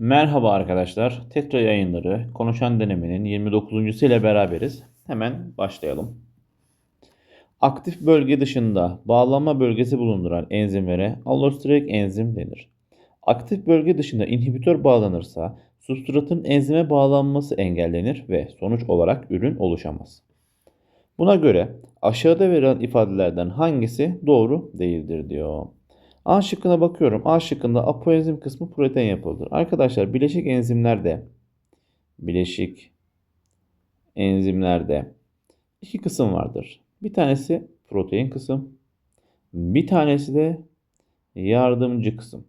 Merhaba arkadaşlar. Tetra yayınları konuşan denemenin 29. ile beraberiz. Hemen başlayalım. Aktif bölge dışında bağlanma bölgesi bulunduran enzimlere allosterik enzim denir. Aktif bölge dışında inhibitör bağlanırsa substratın enzime bağlanması engellenir ve sonuç olarak ürün oluşamaz. Buna göre aşağıda verilen ifadelerden hangisi doğru değildir diyor. A şıkkına bakıyorum. A şıkkında apoenzim kısmı protein yapılıdır. Arkadaşlar bileşik enzimlerde bileşik enzimlerde iki kısım vardır. Bir tanesi protein kısım, bir tanesi de yardımcı kısım.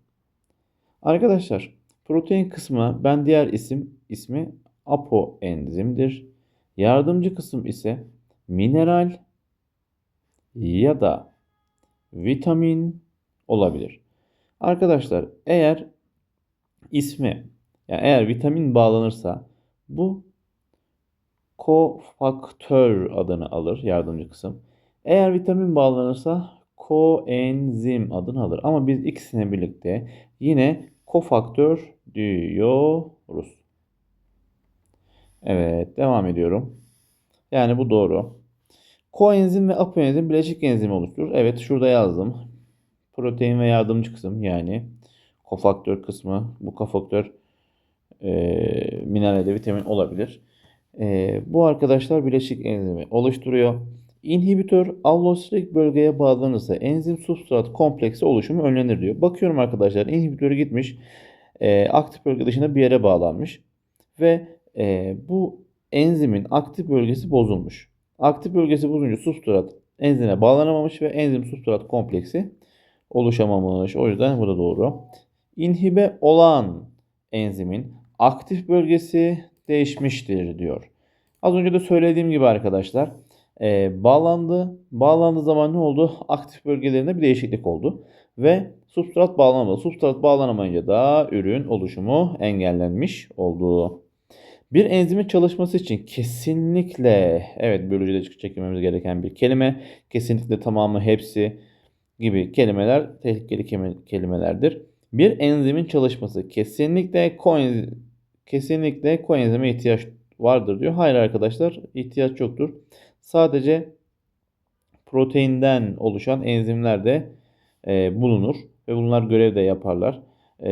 Arkadaşlar protein kısmı ben diğer isim ismi apoenzimdir. Yardımcı kısım ise mineral ya da vitamin olabilir. Arkadaşlar eğer ismi yani eğer vitamin bağlanırsa bu kofaktör adını alır yardımcı kısım. Eğer vitamin bağlanırsa koenzim adını alır. Ama biz ikisini birlikte yine kofaktör diyoruz. Evet devam ediyorum. Yani bu doğru. Koenzim ve apoenzim bileşik enzim oluşturur. Evet şurada yazdım. Protein ve yardımcı kısım yani kofaktör kısmı. Bu kofaktör e, mineralde vitamin olabilir. E, bu arkadaşlar bileşik enzimi oluşturuyor. İnhibitör allosterik bölgeye bağlanırsa enzim substrat kompleksi oluşumu önlenir diyor. Bakıyorum arkadaşlar inhibitörü gitmiş e, aktif bölge dışında bir yere bağlanmış ve e, bu enzimin aktif bölgesi bozulmuş. Aktif bölgesi bozunca substrat enzime bağlanamamış ve enzim substrat kompleksi oluşamamış. O yüzden bu da doğru. İnhibe olan enzimin aktif bölgesi değişmiştir diyor. Az önce de söylediğim gibi arkadaşlar e, bağlandı. Bağlandığı zaman ne oldu? Aktif bölgelerinde bir değişiklik oldu. Ve substrat bağlanamadı. Substrat bağlanamayınca da ürün oluşumu engellenmiş oldu. Bir enzimin çalışması için kesinlikle evet biyolojide çekilmemiz gereken bir kelime. Kesinlikle tamamı hepsi gibi kelimeler tehlikeli kelimelerdir. Bir enzimin çalışması kesinlikle koenzim, kesinlikle koenzime ihtiyaç vardır diyor. Hayır arkadaşlar ihtiyaç yoktur. Sadece proteinden oluşan enzimler de e, bulunur ve bunlar görev de yaparlar. E,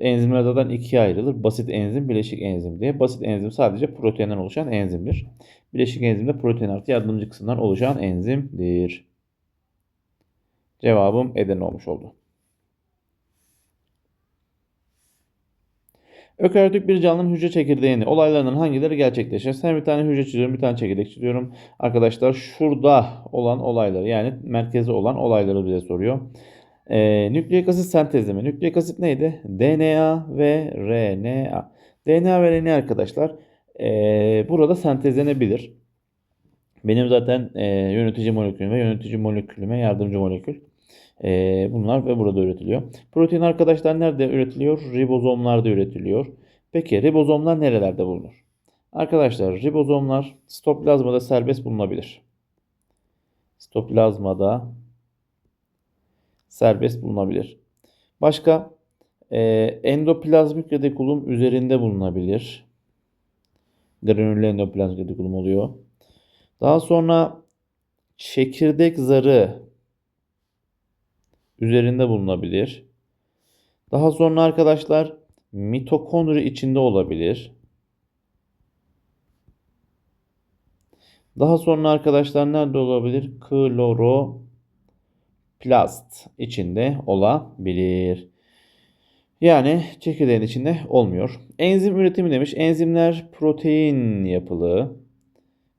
enzimler zaten ikiye ayrılır. Basit enzim, bileşik enzim diye. Basit enzim sadece proteinden oluşan enzimdir. Bileşik enzim de protein artı yardımcı kısımdan oluşan enzimdir. Cevabım Eden olmuş oldu. Ökaryotik bir canlının hücre çekirdeğini olaylarından hangileri gerçekleşir? Sen bir tane hücre çiziyorum, bir tane çekirdek çiziyorum. Arkadaşlar şurada olan olayları yani merkezi olan olayları bize soruyor. Ee, nükleik asit sentezleme. Nükleik asit neydi? DNA ve RNA. DNA ve RNA arkadaşlar ee, burada sentezlenebilir. Benim zaten e, yönetici molekülüm ve yönetici molekülüme yardımcı molekül. E, bunlar ve burada üretiliyor. Protein arkadaşlar nerede üretiliyor? Ribozomlarda üretiliyor. Peki ribozomlar nerelerde bulunur? Arkadaşlar ribozomlar sitoplazmada serbest bulunabilir. Sitoplazmada serbest bulunabilir. Başka e, endoplazmik retikulum üzerinde bulunabilir. Granüllü endoplazmik retikulum oluyor. Daha sonra çekirdek zarı üzerinde bulunabilir. Daha sonra arkadaşlar mitokondri içinde olabilir. Daha sonra arkadaşlar nerede olabilir? Kloroplast içinde olabilir. Yani çekirdeğin içinde olmuyor. Enzim üretimi demiş. Enzimler protein yapılı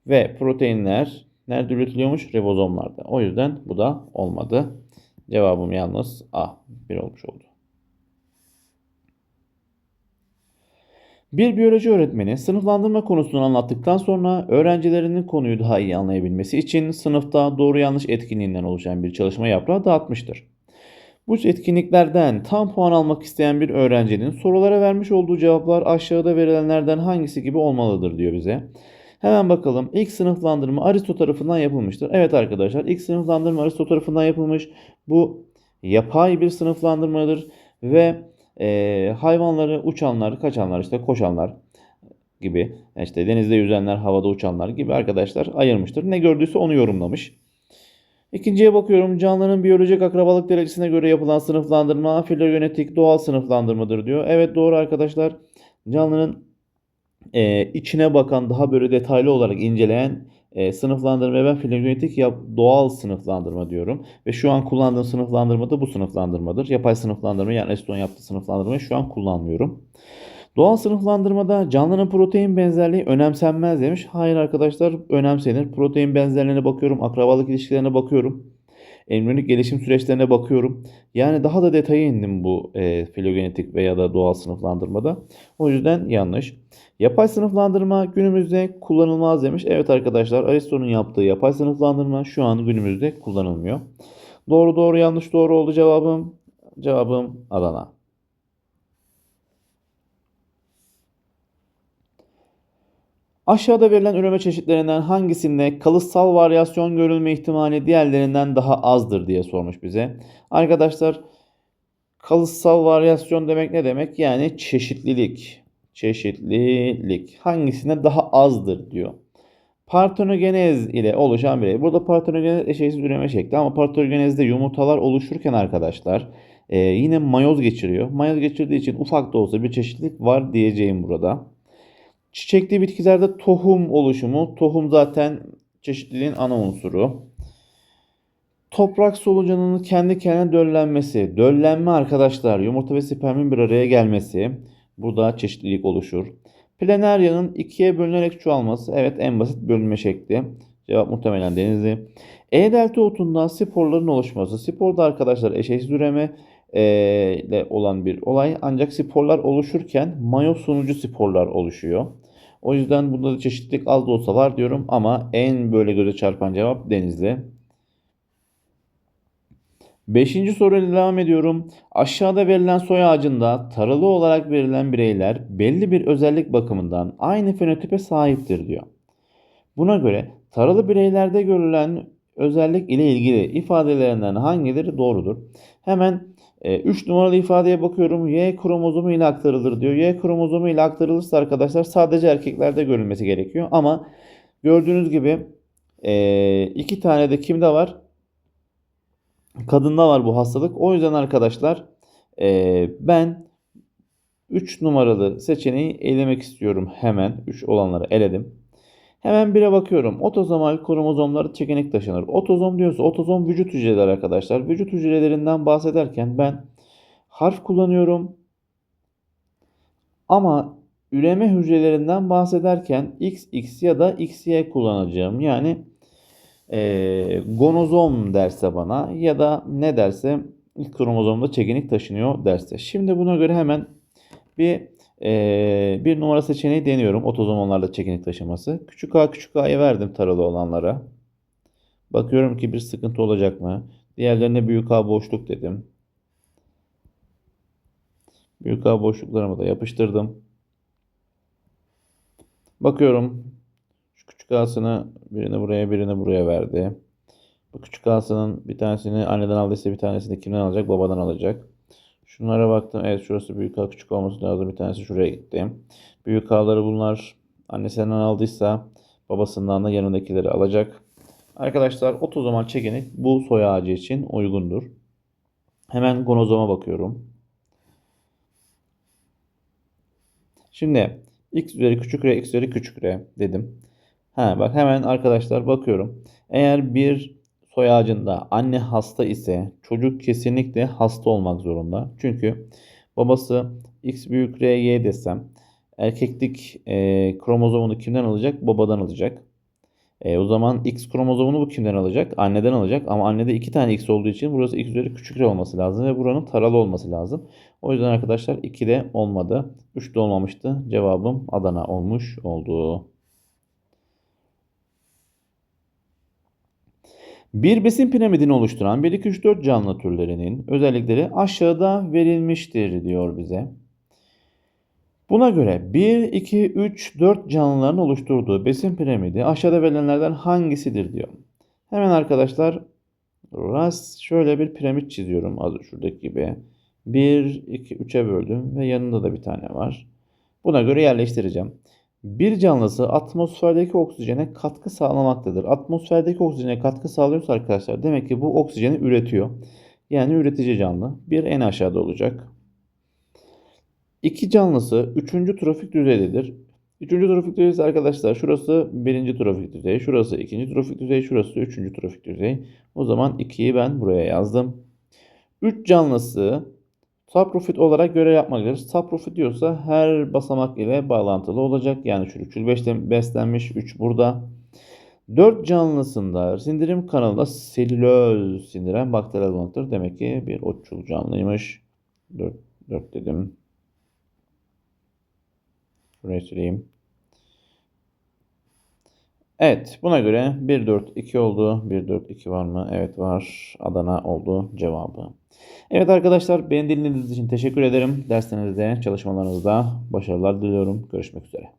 ve proteinler nerede üretiliyormuş? Ribozomlarda. O yüzden bu da olmadı. Cevabım yalnız A. 1 olmuş oldu. Bir biyoloji öğretmeni sınıflandırma konusunu anlattıktan sonra öğrencilerinin konuyu daha iyi anlayabilmesi için sınıfta doğru yanlış etkinliğinden oluşan bir çalışma yaprağı dağıtmıştır. Bu etkinliklerden tam puan almak isteyen bir öğrencinin sorulara vermiş olduğu cevaplar aşağıda verilenlerden hangisi gibi olmalıdır diyor bize. Hemen bakalım. İlk sınıflandırma Aristo tarafından yapılmıştır. Evet arkadaşlar ilk sınıflandırma Aristo tarafından yapılmış. Bu yapay bir sınıflandırmadır ve e, hayvanları uçanlar, kaçanlar, işte koşanlar gibi, işte denizde yüzenler, havada uçanlar gibi arkadaşlar ayırmıştır. Ne gördüyse onu yorumlamış. İkinciye bakıyorum. Canlının biyolojik akrabalık derecesine göre yapılan sınıflandırma filogenetik doğal sınıflandırmadır diyor. Evet doğru arkadaşlar. Canlının e, içine bakan daha böyle detaylı olarak inceleyen e, sınıflandırmaya ben filogenetik yap, doğal sınıflandırma diyorum. Ve şu an kullandığım sınıflandırma da bu sınıflandırmadır. Yapay sınıflandırma yani Eston yaptığı sınıflandırmayı şu an kullanmıyorum. Doğal sınıflandırmada canlının protein benzerliği önemsenmez demiş. Hayır arkadaşlar önemsenir. Protein benzerliğine bakıyorum, akrabalık ilişkilerine bakıyorum. Embriyonik gelişim süreçlerine bakıyorum. Yani daha da detaya indim bu e, filogenetik veya da doğal sınıflandırmada. O yüzden yanlış. Yapay sınıflandırma günümüzde kullanılmaz demiş. Evet arkadaşlar Aristo'nun yaptığı yapay sınıflandırma şu an günümüzde kullanılmıyor. Doğru doğru yanlış doğru oldu cevabım. Cevabım Adana. Aşağıda verilen üreme çeşitlerinden hangisinde kalıtsal varyasyon görülme ihtimali diğerlerinden daha azdır diye sormuş bize. Arkadaşlar kalıtsal varyasyon demek ne demek? Yani çeşitlilik. Çeşitlilik. Hangisinde daha azdır diyor. Partenogenez ile oluşan birey. Burada partenogenez eşeğsiz üreme şekli ama partenogenezde yumurtalar oluşurken arkadaşlar e, yine mayoz geçiriyor. Mayoz geçirdiği için ufak da olsa bir çeşitlilik var diyeceğim burada. Çiçekli bitkilerde tohum oluşumu. Tohum zaten çeşitliliğin ana unsuru. Toprak solucanının kendi kendine döllenmesi. Döllenme arkadaşlar yumurta ve spermin bir araya gelmesi. Burada çeşitlilik oluşur. Planaryanın ikiye bölünerek çoğalması. Evet en basit bölünme şekli. Cevap muhtemelen denizli. E delta otundan sporların oluşması. Sporda arkadaşlar eşeğsiz üreme ile olan bir olay. Ancak sporlar oluşurken mayo sunucu sporlar oluşuyor. O yüzden bunda da çeşitlilik az da olsa var diyorum ama en böyle göze çarpan cevap Denizli. Beşinci soruyla devam ediyorum. Aşağıda verilen soy ağacında taralı olarak verilen bireyler belli bir özellik bakımından aynı fenotipe sahiptir diyor. Buna göre taralı bireylerde görülen özellik ile ilgili ifadelerinden hangileri doğrudur? Hemen 3 e, numaralı ifadeye bakıyorum. Y kromozomu ile aktarılır diyor. Y kromozomu ile aktarılırsa arkadaşlar sadece erkeklerde görülmesi gerekiyor. Ama gördüğünüz gibi e, iki tane de kimde var? Kadında var bu hastalık. O yüzden arkadaşlar e, ben 3 numaralı seçeneği elemek istiyorum hemen. 3 olanları eledim. Hemen bire bakıyorum. Otozomal kromozomları çekinik taşınır. Otozom diyorsa otozom vücut hücreleri arkadaşlar. Vücut hücrelerinden bahsederken ben harf kullanıyorum. Ama üreme hücrelerinden bahsederken XX ya da XY kullanacağım. Yani e, gonozom derse bana ya da ne derse ilk kromozomda çekinik taşınıyor derse. Şimdi buna göre hemen bir ee, bir numara seçeneği deniyorum. Otozomanlarla çekinik taşıması. Küçük a küçük a'yı verdim taralı olanlara. Bakıyorum ki bir sıkıntı olacak mı? Diğerlerine büyük a boşluk dedim. Büyük a boşluklarımı da yapıştırdım. Bakıyorum. Şu küçük a'sını birini buraya birini buraya verdi. Bu küçük a'sının bir tanesini anneden aldıysa bir tanesini kimden alacak? Babadan alacak. Şunlara baktım. Evet şurası büyük ağ küçük olması lazım. Bir tanesi şuraya gitti. Büyük ağları bunlar annesinden aldıysa babasından da yanındakileri alacak. Arkadaşlar otozomal çekinik bu soy ağacı için uygundur. Hemen gonozoma bakıyorum. Şimdi x üzeri küçük r, x üzeri küçük r dedim. Ha, bak hemen arkadaşlar bakıyorum. Eğer bir soy ağacında anne hasta ise çocuk kesinlikle hasta olmak zorunda. Çünkü babası X büyük R Y desem erkeklik e, kromozomunu kimden alacak? Babadan alacak. E, o zaman X kromozomunu bu kimden alacak? Anneden alacak. Ama annede iki tane X olduğu için burası X üzeri küçük R olması lazım. Ve buranın taralı olması lazım. O yüzden arkadaşlar 2'de olmadı. 3'de olmamıştı. Cevabım Adana olmuş oldu. Bir besin piramidini oluşturan 1, 2, 3, 4 canlı türlerinin özellikleri aşağıda verilmiştir diyor bize. Buna göre 1, 2, 3, 4 canlıların oluşturduğu besin piramidi aşağıda verilenlerden hangisidir diyor. Hemen arkadaşlar rast şöyle bir piramit çiziyorum az şuradaki gibi. 1, 2, 3'e böldüm ve yanında da bir tane var. Buna göre yerleştireceğim. Bir canlısı atmosferdeki oksijene katkı sağlamaktadır. Atmosferdeki oksijene katkı sağlıyorsa arkadaşlar demek ki bu oksijeni üretiyor. Yani üretici canlı. Bir en aşağıda olacak. İki canlısı üçüncü trofik düzeydedir. Üçüncü trofik düzey arkadaşlar şurası birinci trofik düzey, şurası ikinci trofik düzey, şurası üçüncü trofik düzey. O zaman 2'yi ben buraya yazdım. 3 canlısı subprofit olarak görev yapmaktadır. Subprofit diyorsa her basamak ile bağlantılı olacak. Yani çürükçül beşten- beslenmiş 3 burada. 4 canlısında sindirim kanalında selüloz sindiren bakteriler bulunmaktadır. Demek ki bir otçul canlıymış. 4, 4 dedim. Burayı sileyim. Evet, buna göre 1 4 2 oldu. 1 4 2 var mı? Evet var. Adana oldu cevabı. Evet arkadaşlar, beni dinlediğiniz için teşekkür ederim. Derslerinizde, çalışmalarınızda başarılar diliyorum. Görüşmek üzere.